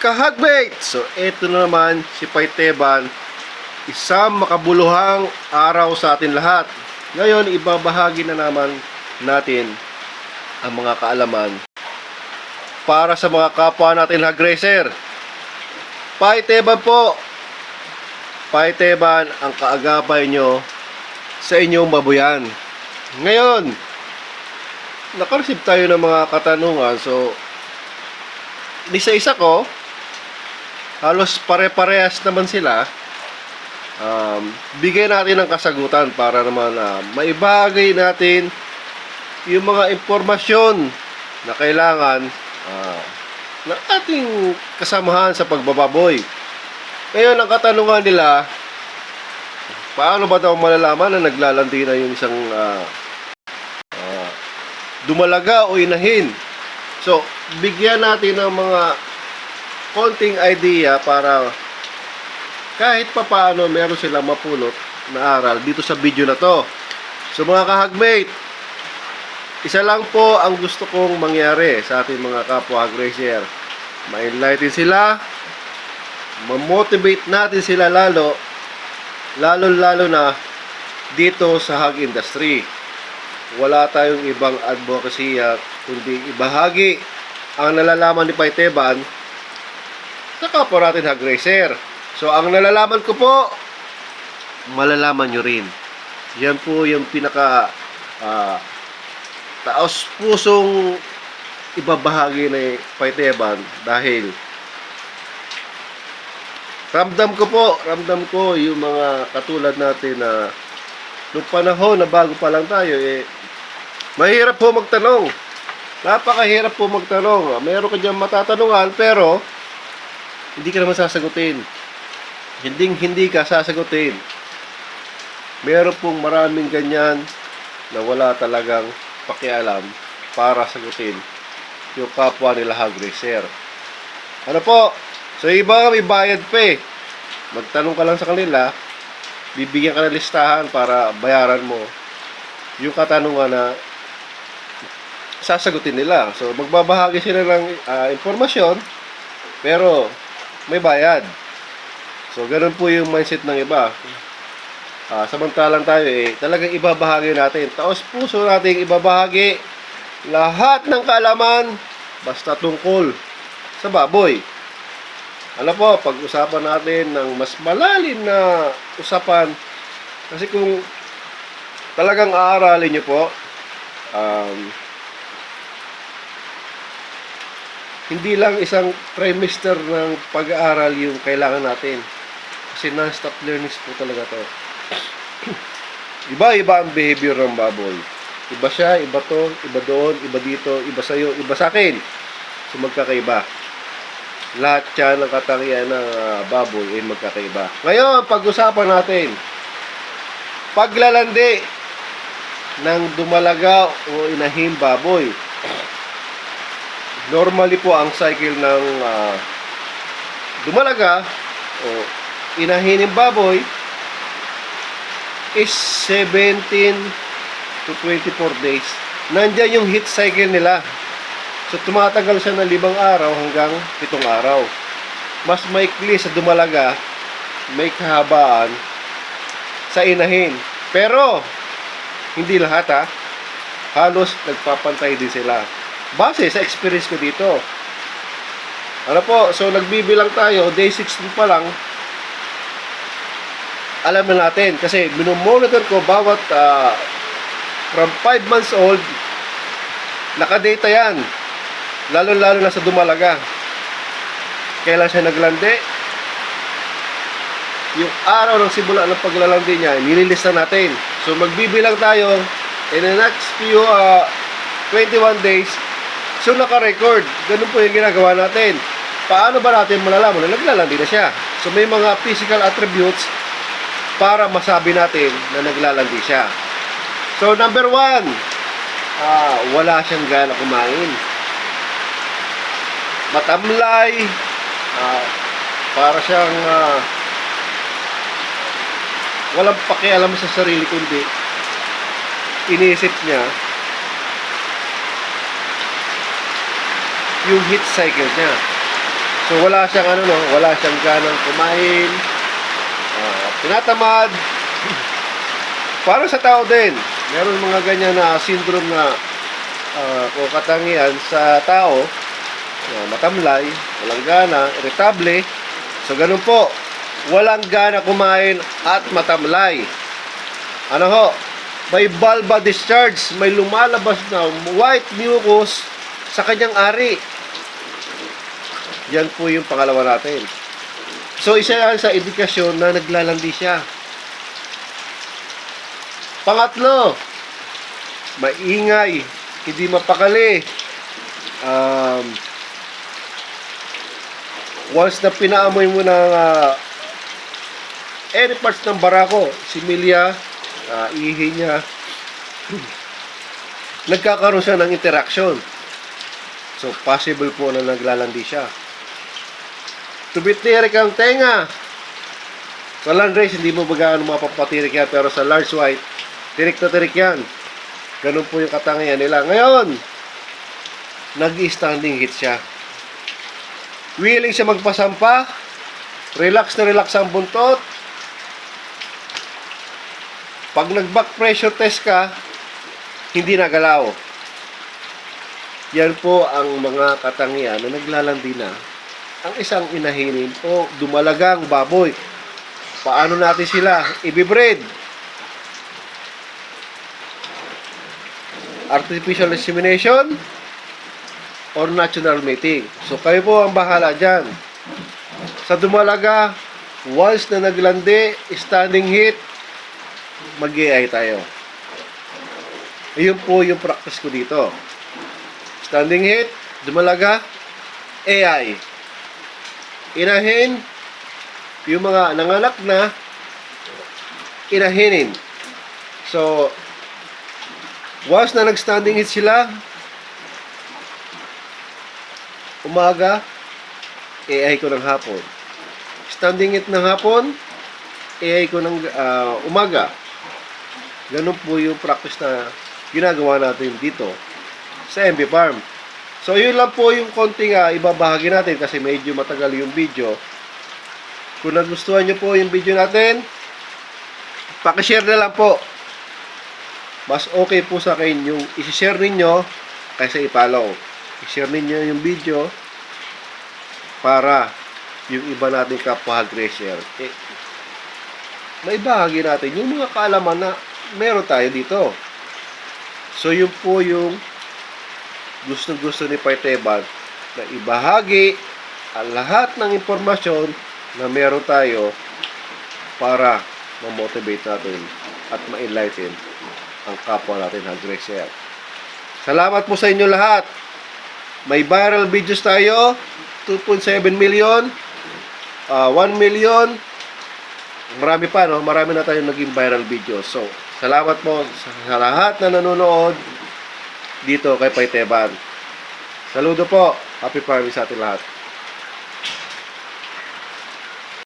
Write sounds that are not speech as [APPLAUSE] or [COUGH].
Kahagbate! So, ito na naman si Paiteban. Isang makabuluhang araw sa atin lahat. Ngayon, ibabahagi na naman natin ang mga kaalaman para sa mga kapwa natin hagreser. Paiteban po! Paiteban ang kaagapay nyo sa inyong babuyan. Ngayon, nakareceive tayo ng mga katanungan. So, isa-isa ko, halos pare-parehas naman sila. Um, bigay natin ng kasagutan para naman uh, maibagay natin yung mga impormasyon na kailangan uh, ng ating kasamahan sa pagbababoy. Ngayon, ang katanungan nila, paano ba daw malalaman na naglalandi na yung isang ah, ah, dumalaga o inahin? So, bigyan natin ng mga konting idea para kahit papaano meron silang mapulot na aral dito sa video na to. So mga kahagmate, isa lang po ang gusto kong mangyari sa ating mga kapwa hagreser. Ma-enlighten sila, ma-motivate natin sila lalo, lalo-lalo na dito sa hag industry. Wala tayong ibang advocacy kundi ibahagi ang nalalaman ni Paiteban sa kapwa natin hag racer. So, ang nalalaman ko po, malalaman nyo rin. Yan po yung pinaka ah, taos pusong ibabahagi ni Paiteban dahil ramdam ko po, ramdam ko yung mga katulad natin na nung panahon na bago pa lang tayo, eh, mahirap po magtanong. Napakahirap po magtanong. Meron ka dyan matatanungan, pero hindi ka naman sasagutin. Hindi, hindi ka sasagutin. Meron pong maraming ganyan na wala talagang pakialam para sagutin yung kapwa nila hog racer. Ano po? So iba may bayad pa eh. Magtanong ka lang sa kanila, bibigyan ka ng listahan para bayaran mo yung katanungan na sasagutin nila. So magbabahagi sila ng ah, impormasyon pero may bayad. So ganun po yung mindset ng iba. Ah, samantalang tayo eh, talagang ibabahagi natin. Taos puso nating ibabahagi lahat ng kaalaman basta tungkol sa baboy. Ano po, pag-usapan natin ng mas malalim na usapan kasi kung talagang aaralin nyo po um, hindi lang isang trimester ng pag-aaral yung kailangan natin. Kasi non-stop learnings po talaga to. [CLEARS THROAT] Iba-iba ang behavior ng baboy. Iba siya, iba to, iba doon, iba dito, iba sa'yo, iba sa akin so magkakaiba. Lahat siya ng katangian ng ah, baboy ay magkakaiba. Ngayon, pag-usapan natin, paglalandi ng dumalaga o inahim baboy. Normally po ang cycle ng ah, dumalaga o inahining baboy is 17 to 24 days. Nandiyan yung heat cycle nila. So, tumatagal siya ng limang araw hanggang pitong araw. Mas maikli sa dumalaga, may kahabaan sa inahin. Pero, hindi lahat ha. Halos nagpapantay din sila. Base sa experience ko dito. Ano po, so nagbibilang tayo, day 16 pa lang, alam na natin. Kasi minomonitor ko bawat ah, from 5 months old, nakadata yan. Lalo-lalo na sa dumalaga. Kailan siya naglandi? Yung araw ng simula ng paglalandi niya, nililista natin. So magbibilang tayo in the next few uh, 21 days. So naka-record. Ganun po yung ginagawa natin. Paano ba natin malalaman na naglalandi na siya? So may mga physical attributes para masabi natin na naglalandi siya. So number one, ah, wala siyang gana kumain matamlay ah, para siyang ah, walang pakialam sa sarili kundi iniisip niya yung heat cycle niya So wala siyang ano no, wala siyang ganang kumain. Ah, tinatamad. [LAUGHS] Para sa tao din, meron mga ganyan na syndrome na ah, o katangian sa tao na matamlay, walang gana, irritable. So ganun po, walang gana kumain at matamlay. Ano ho? May bulba discharge, may lumalabas na white mucus sa kanyang ari. Yan po yung pangalawa natin. So, isa yan sa indikasyon na naglalandi siya. Pangatlo, maingay, hindi mapakali. Um, once na pinaamoy mo ng ah, any parts ng barako, similya, uh, ihi niya, [CLEARS THROAT] nagkakaroon siya ng interaction. So, possible po na naglalandi siya. Tumitirik ang tenga. Sa land race, hindi mo bagaan mapapatirik yan. Pero sa large white, tirik na tirik yan. Ganun po yung katangian nila. Ngayon, nag-standing hit siya. Willing siya magpasampa. Relax na relax ang buntot. Pag nag-back pressure test ka, hindi nagalaw. Yan po ang mga katangian na naglalandi na ang isang inahinin o dumalagang baboy. Paano natin sila ibibreed? Artificial insemination or natural mating. So kayo po ang bahala dyan. Sa dumalaga, once na naglandi, standing hit, mag tayo. Ayun po yung practice ko dito. Standing hit, dumalaga, AI. Inahin, yung mga nanganak na, inahinin. So, once na nag-standing hit sila, umaga, AI ko ng hapon. Standing hit ng hapon, AI ko ng ah, umaga. Ganun po yung practice na ginagawa natin dito sa MB Farm. So, yun lang po yung konting uh, ibabahagi natin kasi medyo matagal yung video. Kung nagustuhan nyo po yung video natin, pakishare na lang po. Mas okay po sa akin yung isi-share ninyo kaysa i-follow. I-share ninyo yung video para yung iba nating kapwa aggressor. Eh, maibahagi natin yung mga kaalaman na meron tayo dito. So, yun po yung gustong-gusto ni Paiteban na ibahagi ang lahat ng impormasyon na meron tayo para ma-motivate natin at ma-enlighten ang kapwa natin aggressor. Salamat po sa inyo lahat. May viral videos tayo. 2.7 million. ah, 1 million. Marami pa, no? Marami na tayong naging viral videos. So, salamat po sa lahat na nanonood dito kay Paiteban. Saludo po. Happy farming sa ating lahat.